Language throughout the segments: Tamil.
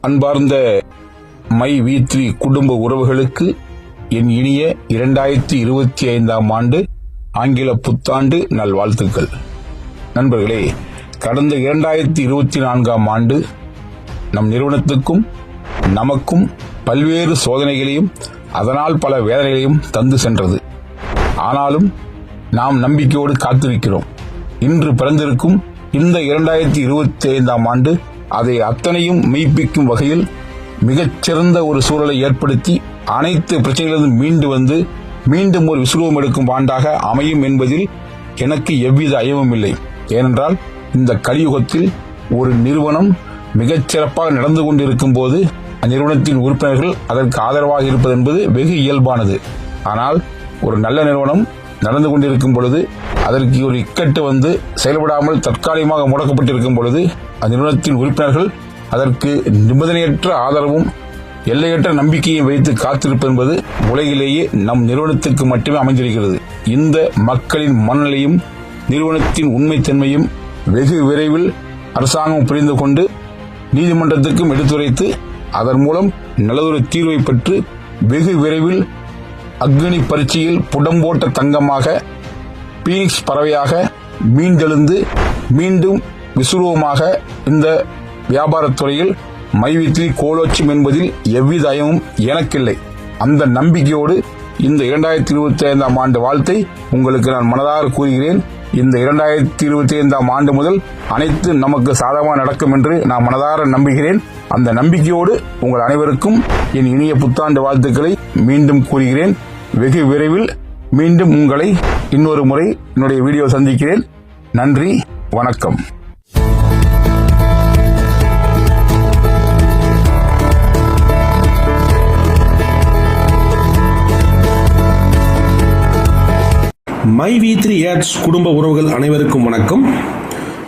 அன்பார்ந்த மை வீத்ரி குடும்ப உறவுகளுக்கு என் இனிய இரண்டாயிரத்தி இருபத்தி ஐந்தாம் ஆண்டு ஆங்கில புத்தாண்டு நல்வாழ்த்துக்கள். நண்பர்களே கடந்த இரண்டாயிரத்தி இருபத்தி நான்காம் ஆண்டு நம் நிறுவனத்துக்கும் நமக்கும் பல்வேறு சோதனைகளையும் அதனால் பல வேதனைகளையும் தந்து சென்றது. ஆனாலும் நாம் நம்பிக்கையோடு காத்திருக்கிறோம். இன்று பிறந்திருக்கும் இந்த இரண்டாயிரத்தி இருபத்தி ஐந்தாம் ஆண்டு அதை அத்தனையும் மெய்ப்பிக்கும் வகையில் மிகச்சிறந்த ஒரு சூழலை ஏற்படுத்தி அனைத்து பிரச்சனைகளிலிருந்து மீண்டு வந்து மீண்டும் ஒரு விசுவம் எடுக்கும் ஆண்டாக அமையும் என்பதில் எனக்கு எவ்வித அயவும் இல்லை. ஏனென்றால் இந்த கலியுகத்தில் ஒரு நிறுவனம் மிகச்சிறப்பாக நடந்து கொண்டிருக்கும் போது அந்நிறுவனத்தின் உறுப்பினர்கள் அதற்கு ஆதரவாக இருப்பது என்பது வெகு இயல்பானது. ஆனால் ஒரு நல்ல நிறுவனம் நடந்து கொண்டிருக்கும் பொழுது அதற்கு ஒரு இக்கட்டு வந்து செயல்படாமல் தற்காலிகமாக முடக்கப்பட்டிருக்கும் பொழுது அந்நிறுவனத்தின் உறுப்பினர்கள் அதற்கு நிபந்தனையற்ற ஆதரவும் எல்லையற்ற நம்பிக்கையை வைத்து காத்திருப்பது என்பது உலகிலேயே நம் நிறுவனத்துக்கு மட்டுமே அமைந்திருக்கிறது. இந்த மக்களின் மனநிலையும் நிறுவனத்தின் உண்மைத்தன்மையும் வெகு விரைவில் அரசாங்கம் புரிந்து கொண்டு நீதிமன்றத்துக்கும் எடுத்துரைத்து அதன் மூலம் நல்லதொரு தீர்வை பெற்று வெகு விரைவில் அக்னி பரீட்சையில் புடம்போட்ட தங்கமாக பீனிக்ஸ் பறவையாக மீண்டெழுந்து மீண்டும் விசுருவமாக இந்த வியாபாரத் துறையில் மைவித்ரி கோலோச்சும் என்பதில் எவ்வித அயமும் எனக்கில்லை. அந்த நம்பிக்கையோடு இந்த இரண்டாயிரத்தி இருபத்தி ஐந்தாம் ஆண்டு வாழ்த்தை உங்களுக்கு நான் மனதார கூறுகிறேன். இந்த இரண்டாயிரத்தி இருபத்தி ஐந்தாம் ஆண்டு முதல் அனைத்து நமக்கு சாதகமாக நடக்கும் என்று நான் மனதார நம்புகிறேன். அந்த நம்பிக்கையோடு உங்கள் அனைவருக்கும் என் இனிய புத்தாண்டு வாழ்த்துக்களை மீண்டும் கூறுகிறேன். வெகு விரைவில் மீண்டும் உங்களை இன்னொரு முறை என்னுடைய வீடியோ சந்திக்கிறேன். நன்றி வணக்கம். மை வி த்ரீ ஏட்ஸ் குடும்ப உறவுகள் அனைவருக்கும் வணக்கம்.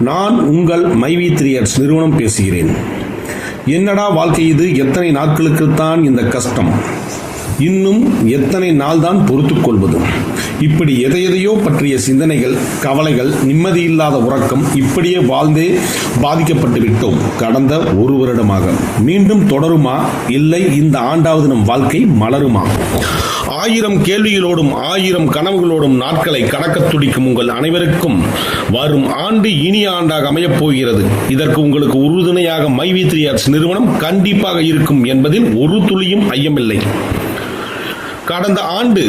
நான் உங்கள் மை வி த்ரீ ஏட்ஸ் நிறுவனம் பேசுகிறேன். என்னடா வாழ்க்கை இது? எத்தனை நாட்களுக்குத்தான் இந்த கஷ்டம்? இன்னும் எத்தனை நாள் தான் பொறுத்துக் கொள்வது? இப்படி எதையெதையோ பற்றிய சிந்தனைகள் கவலைகள் நிம்மதியில்லாத உறக்கம் இப்படியே வாழ்ந்தே பாதிக்கப்பட்டு விட்டோம். கடந்த ஒரு வருடமாக. மீண்டும் தொடருமா? இல்லை இந்த ஆண்டாவது நம் வாழ்க்கை மலருமா? ஆயிரம் கேள்விகளோடும் ஆயிரம் கனவுகளோடும் நாட்களை கடக்க துடிக்கும் உங்கள் அனைவருக்கும் வரும் ஆண்டு இனிய ஆண்டாக அமையப் போகிறது. இதற்கு உங்களுக்கு உறுதுணையாக மைவி த்ரீ நிறுவனம் கண்டிப்பாக இருக்கும் என்பதில் ஒரு துளியும் ஐயமில்லை. கடந்த ஆண்டு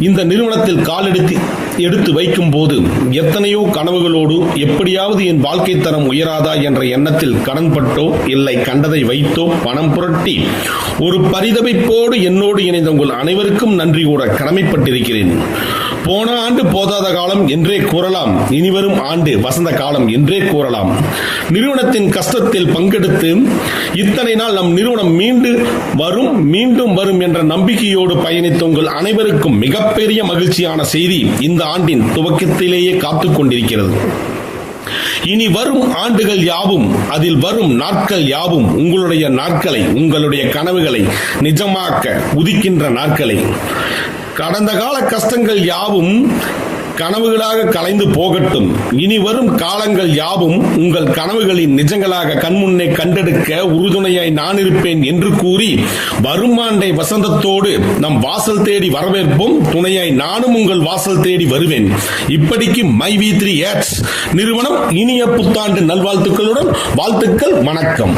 இந்த நிறுவனத்தில் காலெடுத்து எடுத்து வைக்கும் போது எத்தனையோ கனவுகளோடு எப்படியாவது என் வாழ்க்கை தரம் உயராதா என்ற எண்ணத்தில் கடன்பட்டோ இல்லை கண்டதை வைத்தோ பணம் புரட்டி ஒரு பரிதவிப்போடு என்னோடு இணைந்த உங்கள் அனைவருக்கும் நன்றி கூட கடமைப்பட்டிருக்கிறேன். போன ஆண்டு போதாத காலம் என்றே கூறலாம். இனிவரும் ஆண்டு வசந்த காலம் என்றே கூறலாம். நிறுவனத்தின் கஷ்டத்தில் பங்கெடுத்து இத்தனை நாள் நம் நிறுவனம் மீண்டு வரும் மீண்டும் வரும் என்ற நம்பிக்கையோடு பயணித்த உங்கள் அனைவருக்கும் மிகப்பெரிய மகிழ்ச்சியான செய்தி இந்த ஆண்டின் துவக்கத்திலேயே காத்துக் கொண்டிருக்கிறது. இனி வரும் ஆண்டுகள் யாவும் அதில் வரும் நாட்கள் யாவும் உங்களுடைய நாட்களை உங்களுடைய கனவுகளை நிஜமாக்க உதிக்கின்ற நாட்களை கடந்த கால கஷ்டங்கள் யாவும் கனவுகளாக கலைந்து போகட்டும். இனி வரும் காலங்கள் யாவும் உங்கள் கனவுகளின் நிஜங்களாக கண்முன்னே கண்டெடுக்க உறுதுணையாய் நான் இருப்பேன் என்று கூறி வருமாண்டை வசந்தத்தோடு நம் வாசல் தேடி வரவேற்போம். துணையாய் நானும் உங்கள் வாசல் தேடி வருவேன். இப்படிக்கு மை வி த்ரீ நிறுவனம் இனிய புத்தாண்டு நல்வாழ்த்துக்களுடன் வாழ்த்துக்கள் வணக்கம்.